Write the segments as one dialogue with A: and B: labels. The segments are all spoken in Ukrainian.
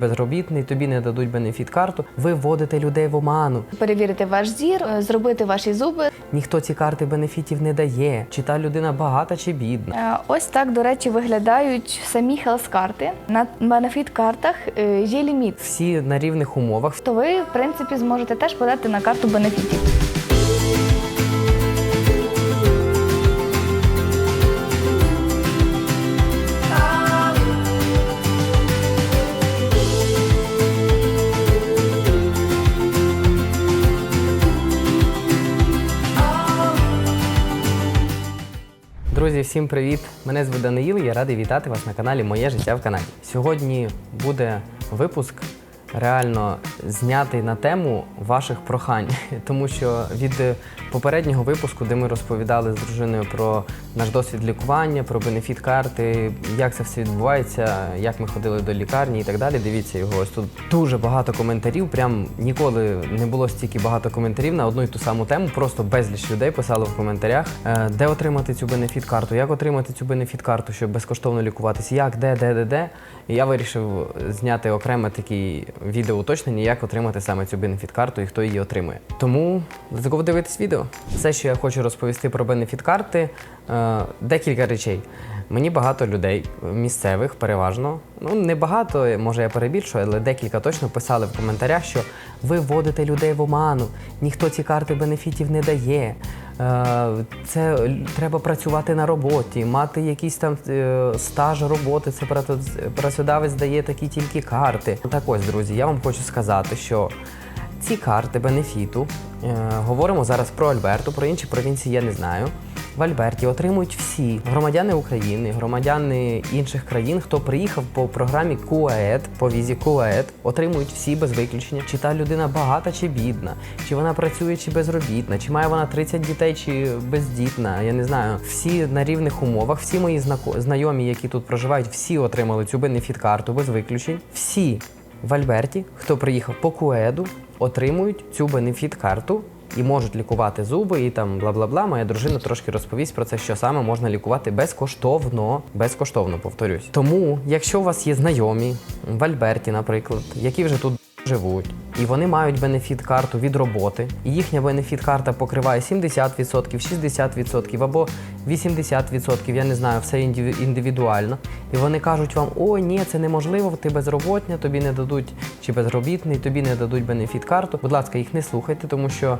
A: безробітний, тобі не дадуть бенефіт-карту. Ви вводите людей в оману.
B: перевірити ваш зір, е, зробити ваші зуби.
A: Ніхто ці карти бенефітів не дає. Чи та людина багата чи бідна.
B: Е, Ось так, до речі, виглядають самі хелс-карти. На бенефіт-картах е, є ліміт.
A: Всі на рівних умовах.
B: То ви, в принципі, зможете теж подати на карту бенефітів.
A: Друзі, всім привіт! Мене звуть Даниїл. Я радий вітати вас на каналі Моє життя в Канаді. Сьогодні буде випуск реально знятий на тему ваших прохань, тому що від попереднього випуску, де ми розповідали з дружиною про наш досвід лікування, про бенефіт карти, як це все відбувається, як ми ходили до лікарні і так далі. Дивіться його. Ось тут дуже багато коментарів. Прям ніколи не було стільки багато коментарів на одну і ту саму тему. Просто безліч людей писали в коментарях, е, де отримати цю бенефіт карту, як отримати цю бенефіт карту, щоб безкоштовно лікуватися, як, де, де, де, де. І я вирішив зняти окреме такі відео уточнення, як отримати саме цю бенефіт карту і хто її отримує. Тому go дивитись відео. Все, що я хочу розповісти про бенефіт карти, е, декілька речей. Мені багато людей місцевих, переважно, ну не багато, може я перебільшую, але декілька точно писали в коментарях, що ви вводите людей в оману, ніхто ці карти бенефітів не дає. Е, Це треба працювати на роботі, мати якийсь там е, стаж роботи. Це працедавець дає такі тільки карти. Так ось, друзі, я вам хочу сказати, що ці карти бенефіту е, говоримо зараз про Альберту, про інші провінції я не знаю. В Альберті отримують всі громадяни України, громадяни інших країн, хто приїхав по програмі КУАЕД, по візі КУАЕД, отримують всі без виключення, чи та людина багата чи бідна, чи вона працює чи безробітна, чи має вона 30 дітей, чи бездітна. Я не знаю. Всі на рівних умовах, всі мої знайомі, які тут проживають, всі отримали цю бенефіт-карту без виключень. Всі в Альберті, хто приїхав по КУЕДу, отримують цю бенефіт-карту і можуть лікувати зуби і там бла бла бла. Моя дружина трошки розповість про це, що саме можна лікувати безкоштовно. Безкоштовно, повторюсь. Тому, якщо у вас є знайомі в Альберті, наприклад, які вже тут живуть, і вони мають бенефіт-карту від роботи, і їхня бенефіт-карта покриває 70%, 60% або 80%, я не знаю, все індиві- індивідуально. І вони кажуть вам: о, ні, це неможливо, ти безроботня, тобі не дадуть чи безробітний, тобі не дадуть бенефіт-карту. Будь ласка, їх не слухайте, тому що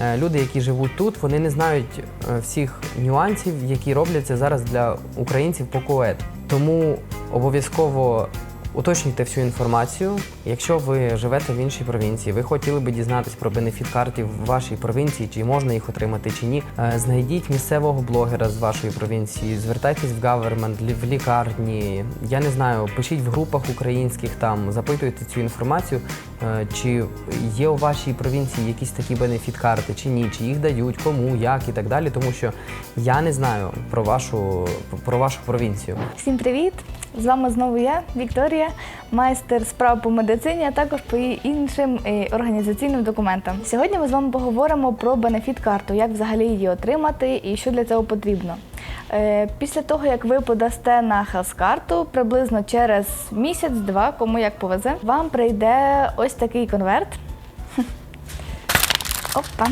A: е, люди, які живуть тут, вони не знають е, всіх нюансів, які робляться зараз для українців по КОЕД. Тому обов'язково Уточнюйте всю інформацію. Якщо ви живете в іншій провінції, ви хотіли би дізнатись про бенефіт карти в вашій провінції, чи можна їх отримати, чи ні. е, Знайдіть місцевого блогера з вашої провінції, звертайтесь в гавермент, в лікарні. Я не знаю, пишіть в групах українських там, запитуйте цю інформацію, е, чи є у вашій провінції якісь такі бенефіт карти, чи ні, чи їх дають, кому, як і так далі. Тому що я не знаю про вашу про вашу провінцію.
B: Всім привіт! З вами знову я, Вікторія, майстер справ по медицині, а також по її іншим е, організаційним документам. Сьогодні ми з вами поговоримо про бенефіт-карту, як взагалі її отримати і що для цього потрібно. Е, Після того, як ви подасте на хелс-карту, приблизно через місяць-два, кому як повезе, вам прийде ось такий конверт. Опа.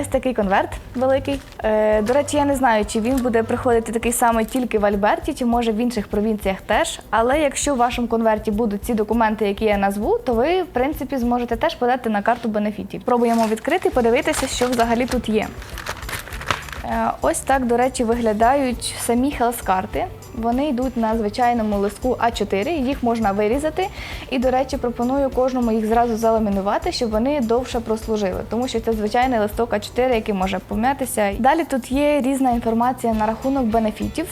B: Ось такий конверт великий. Е, до речі, я не знаю, чи він буде приходити такий самий тільки в Альберті, чи може в інших провінціях теж. Але якщо в вашому конверті будуть ці документи, які я назву, то ви, в принципі, зможете теж подати на карту бенефітів. Пробуємо відкрити подивитися, що взагалі тут є. Е, Ось так, до речі, виглядають самі хелс-карти. Вони йдуть на звичайному листку А4, їх можна вирізати. І, до речі, пропоную кожному їх зразу заламінувати, щоб вони довше прослужили, тому що це звичайний листок А4, який може пом'ятися. Далі тут є різна інформація на рахунок бенефітів.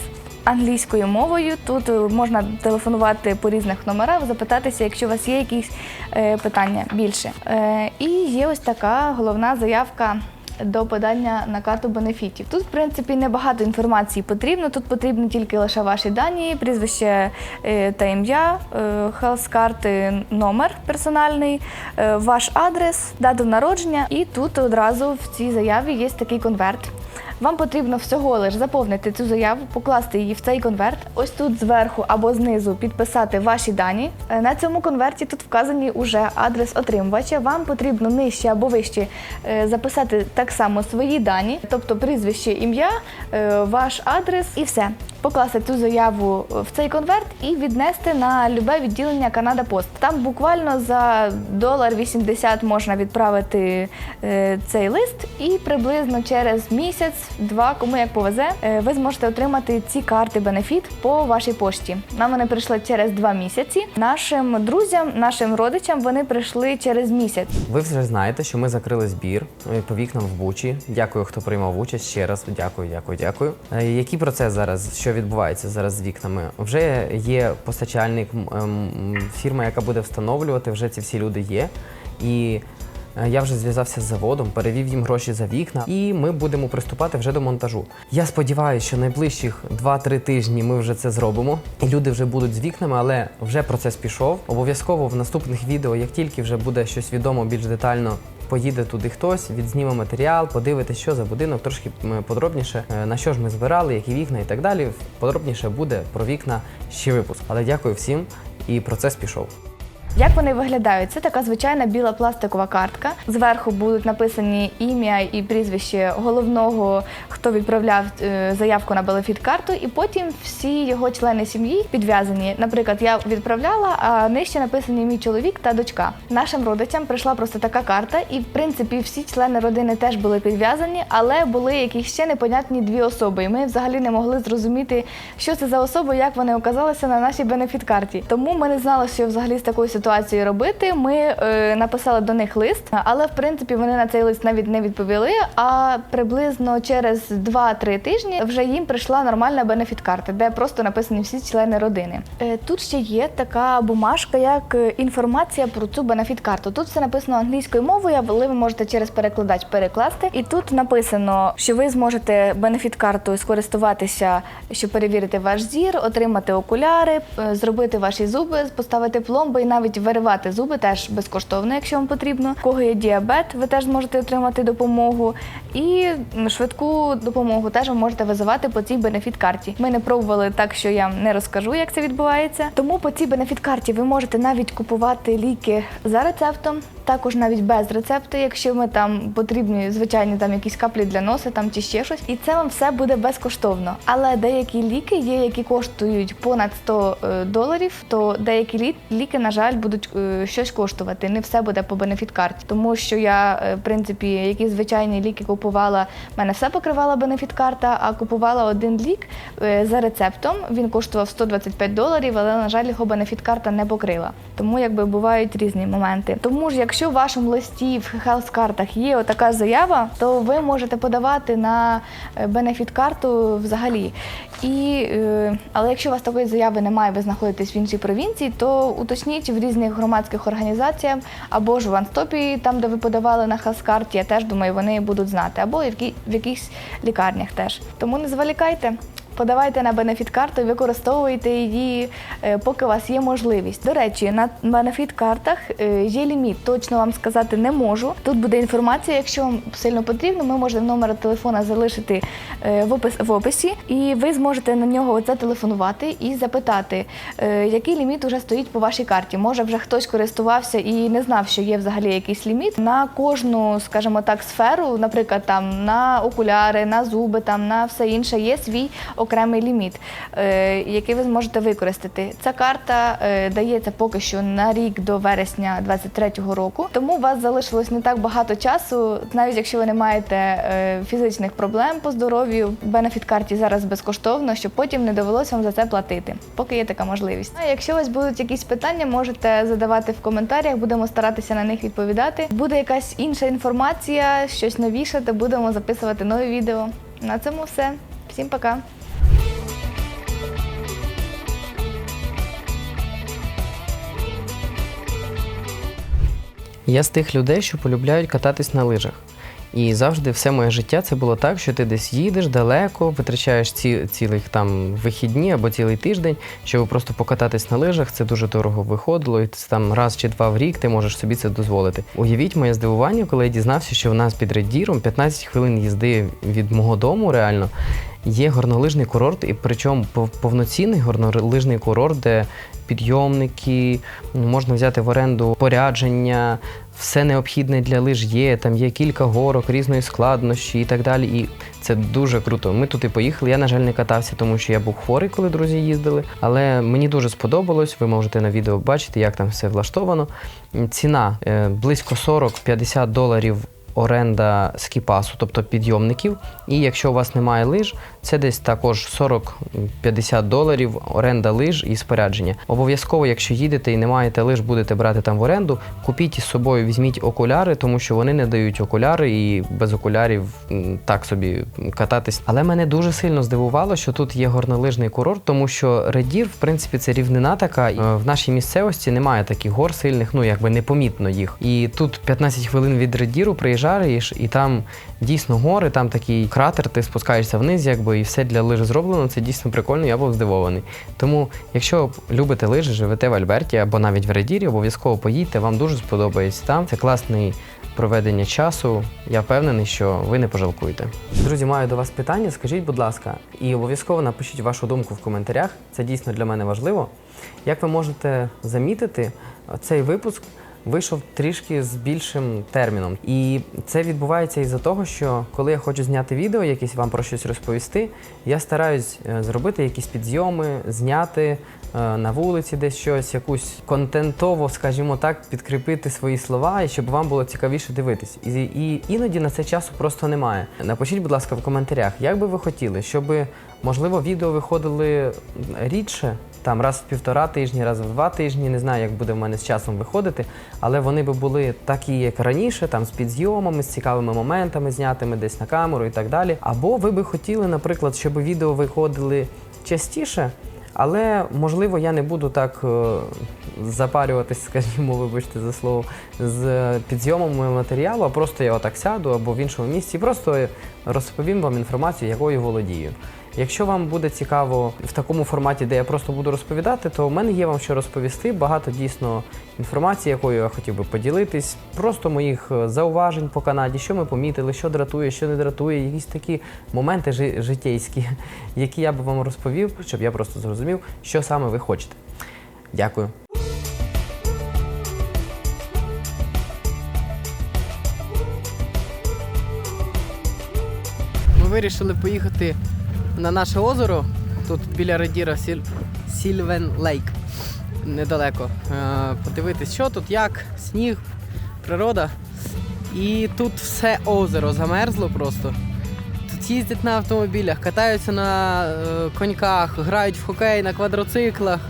B: Англійською мовою тут е, можна телефонувати по різних номерах, запитатися, якщо у вас є якісь е, питання більше. Е, і є ось така головна заявка до подання на карту бенефітів. Тут, в принципі, небагато інформації потрібно. Тут потрібні тільки лише ваші дані, прізвище е, та ім'я, хелс карти, номер персональний, е, ваш адрес, дату народження. І тут одразу в цій заяві є такий конверт. Вам потрібно всього лиш заповнити цю заяву, покласти її в цей конверт. Ось тут зверху або знизу підписати ваші дані. Е, На цьому конверті тут вказані уже адрес отримувача. Вам потрібно нижче або вище е, записати так само свої дані, тобто прізвище, ім'я, е, ваш адрес і все. Покласти цю заяву в цей конверт і віднести на любе відділення Канада Пост. Там буквально за долар 80 можна відправити цей лист, і приблизно через місяць-два, кому як повезе, е, ви зможете отримати ці карти бенефіт по вашій пошті. Нам вони прийшли через два місяці. Нашим друзям, нашим родичам вони прийшли через місяць.
A: Ви вже знаєте, що ми закрили збір е, по вікнам в Бучі. Дякую, хто приймав участь. Ще раз дякую, дякую, дякую. Е, Який процес зараз? Що відбувається зараз з вікнами? Вже є постачальник, ем, фірма, яка буде встановлювати. Вже ці всі люди є. І я вже зв'язався з заводом, перевів їм гроші за вікна, і ми будемо приступати вже до монтажу. Я сподіваюся, що найближчих 2-3 тижні ми вже це зробимо, і люди вже будуть з вікнами, але вже процес пішов. Обов'язково в наступних відео, як тільки вже буде щось відомо більш детально. Поїде туди хтось, відзніме матеріал, подивитися, що за будинок, трошки подробніше, е, на що ж ми збирали, які вікна і так далі. Подробніше буде про вікна ще випуск. Але дякую всім, і процес пішов.
B: Як вони виглядають? Це така звичайна біла пластикова картка. Зверху будуть написані ім'я і прізвище головного, хто відправляв е, заявку на Белефіт карту, і потім всі його члени сім'ї підв'язані. Наприклад, я відправляла, а нижче написані мій чоловік та дочка. Нашим родичам прийшла просто така карта, і в принципі всі члени родини теж були підв'язані, але були якісь ще непонятні дві особи. І ми взагалі не могли зрозуміти, що це за особи, як вони оказалися на нашій бенефіт-карті. Тому ми не знали, що взагалі з такою ситуацією робити. Ми е, написали до них лист, але в принципі вони на цей лист навіть не відповіли. А приблизно через 2-3 тижні вже їм прийшла нормальна бенефіт-карта, де просто написані всі члени родини. Е, тут ще є така бумажка, як е, інформація про цю бенефіт-карту. Тут все написано англійською мовою, але ви можете через перекладач перекласти. І тут написано, що ви зможете бенефіт-картою скористуватися, щоб перевірити ваш зір, отримати окуляри, е, зробити ваші зуби, поставити пломби і навіть виривати зуби теж безкоштовно, якщо вам потрібно. У кого є діабет, ви теж можете отримати допомогу. І швидку допомогу теж ви можете визивати по цій бенефіт-карті. Ми не пробували так, що я не розкажу, як це відбувається. Тому по цій бенефіт-карті ви можете навіть купувати ліки за рецептом, також навіть без рецепту, якщо ми там потрібні звичайні там якісь каплі для носа там чи ще щось. І це вам все буде безкоштовно. Але деякі ліки є, які коштують понад 100 е, доларів, то деякі ліки, на жаль, будуть е, щось коштувати. Не все буде по бенефіт-карті. Тому що я, е, в принципі, які звичайні ліки купувала, мене все покривала бенефіт-карта, а купувала один лік за рецептом. Він коштував 125 доларів, але, на жаль, його бенефіт-карта не покрила. Тому якби бувають різні моменти. Тому ж, якщо в вашому листі в хелс-картах є отака заява, то ви можете подавати на бенефіт-карту взагалі. І, е, але якщо у вас такої заяви немає, ви знаходитесь в іншій провінції, то уточніть в різних громадських організаціях або ж в Анстопі, там де ви подавали на хелс-карті, я теж думаю, вони будуть знати, або в, якихось лікарнях теж. Тому не зволікайте. Подавайте на бенефіт-карту використовуйте її, е, поки у вас є можливість. До речі, на бенефіт-картах е, є ліміт. Точно вам сказати не можу. Тут буде інформація, якщо вам сильно потрібно, ми можемо номер телефона залишити е, в опис в описі, і ви зможете на нього зателефонувати і запитати, який ліміт вже стоїть по вашій карті. Може, вже хтось користувався і не знав, що є взагалі якийсь ліміт на кожну, скажімо так, сферу, наприклад, там на окуляри, на зуби, там на все інше є свій окремий ліміт, е, який ви зможете використати. Ця карта е, дається поки що на рік до вересня 2023 року. Тому у вас залишилось не так багато часу, навіть якщо ви не маєте е, фізичних проблем по здоров'ю. Бенефіт карті зараз безкоштовно, щоб потім не довелося вам за це платити, поки є така можливість. А якщо у вас будуть якісь питання, можете задавати в коментарях, будемо старатися на них відповідати. Буде якась інша інформація, щось новіше, то будемо записувати нові відео. На цьому все. Всім пока.
A: Я з тих людей, що полюбляють кататись на лижах. І завжди все моє життя це було так, що ти десь їдеш далеко, витрачаєш ці, цілих там вихідні або цілий тиждень, щоб просто покататись на лижах. Це дуже дорого виходило, і це там раз чи два в рік ти можеш собі це дозволити. Уявіть моє здивування, коли я дізнався, що в нас під Реддіром 15 хвилин їзди від мого дому реально. Є горнолижний курорт, і причому повноцінний горнолижний курорт, де підйомники, можна взяти в оренду порядження, все необхідне для лиж є. Там є кілька горок різної складнощі і так далі. І це дуже круто. Ми тут і поїхали. Я, на жаль, не катався, тому що я був хворий, коли друзі їздили. Але мені дуже сподобалось. Ви можете на відео бачити, як там все влаштовано. Ціна е, близько 40-50 доларів оренда скіпасу, тобто підйомників. І якщо у вас немає лиж, це десь також 40-50 доларів оренда лиж і спорядження. Обов'язково, якщо їдете і не маєте лиж, будете брати там в оренду, купіть із собою, візьміть окуляри, тому що вони не дають окуляри і без окулярів так собі кататись. Але мене дуже сильно здивувало, що тут є горнолижний курорт, тому що Редір, в принципі, це рівнина така. В нашій місцевості немає таких гор сильних, ну якби непомітно їх. І тут 15 хвилин від Редіру приїжджаєш, і там дійсно гори, там такий кратер, ти спускаєшся вниз, якби і все для лиж зроблено. Це дійсно прикольно, я був здивований. Тому, якщо любите лижі, живете в Альберті або навіть в Редірі, обов'язково поїдьте, вам дуже сподобається там. Це класний проведення часу. Я впевнений, що ви не пожалкуєте. Друзі, маю до вас питання. Скажіть, будь ласка, і обов'язково напишіть вашу думку в коментарях. Це дійсно для мене важливо. Як ви можете замітити, цей випуск вийшов трішки з більшим терміном. І це відбувається із-за того, що коли я хочу зняти відео, якесь вам про щось розповісти, я стараюсь е, зробити якісь підйоми, зняти на вулиці десь щось, якусь контентово, скажімо так, підкріпити свої слова, і щоб вам було цікавіше дивитись. І, і іноді на це часу просто немає. Напишіть, будь ласка, в коментарях, як би ви хотіли, щоб можливо відео виходили рідше. Там раз в півтора тижні, раз в два тижні, не знаю, як буде в мене з часом виходити, але вони би були такі, як раніше, там з підзйомами, з цікавими моментами, знятими десь на камеру і так далі. Або ви би хотіли, наприклад, щоб відео виходили частіше, але можливо я не буду так е, запарюватись, скажімо, вибачте за слово, з підзйомами матеріалу, а просто я отак сяду або в іншому місці, і просто розповім вам інформацію, якою володію. Якщо вам буде цікаво в такому форматі, де я просто буду розповідати, то в мене є вам що розповісти. Багато дійсно інформації, якою я хотів би поділитись, просто моїх е, зауважень по Канаді, що ми помітили, що дратує, що не дратує, якісь такі моменти жи- життєйські, які я би вам розповів, щоб я просто зрозумів, що саме ви хочете. Дякую. Ми вирішили поїхати на наше озеро. Тут біля Редіра Сіль... Сільвен Лейк. Недалеко. Е, подивитись, що тут, як, сніг, природа. І тут все озеро замерзло просто. Тут їздять на автомобілях, катаються на е, коньках, грають в хокей на квадроциклах.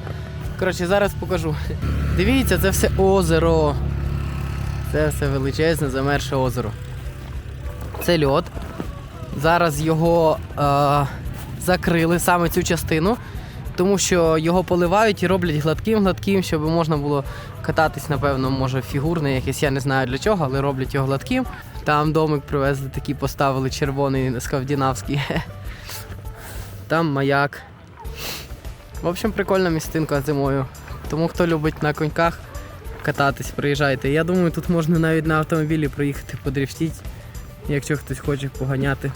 A: Коротше, зараз покажу. Дивіться, це все озеро. Це все величезне замерше озеро. Це льод. Зараз його е, закрили саме цю частину, тому що його поливають і роблять гладким-гладким, щоб можна було кататись, напевно, може фігурне якесь, я не знаю для чого, але роблять його гладким. Там домик привезли, такий поставили червоний скандинавський. Там маяк. В общем, прикольна містинка зимою. Тому хто любить на коньках кататись, приїжджайте. Я думаю, тут можна навіть на автомобілі проїхати, подрифтіть, якщо хтось хоче поганяти.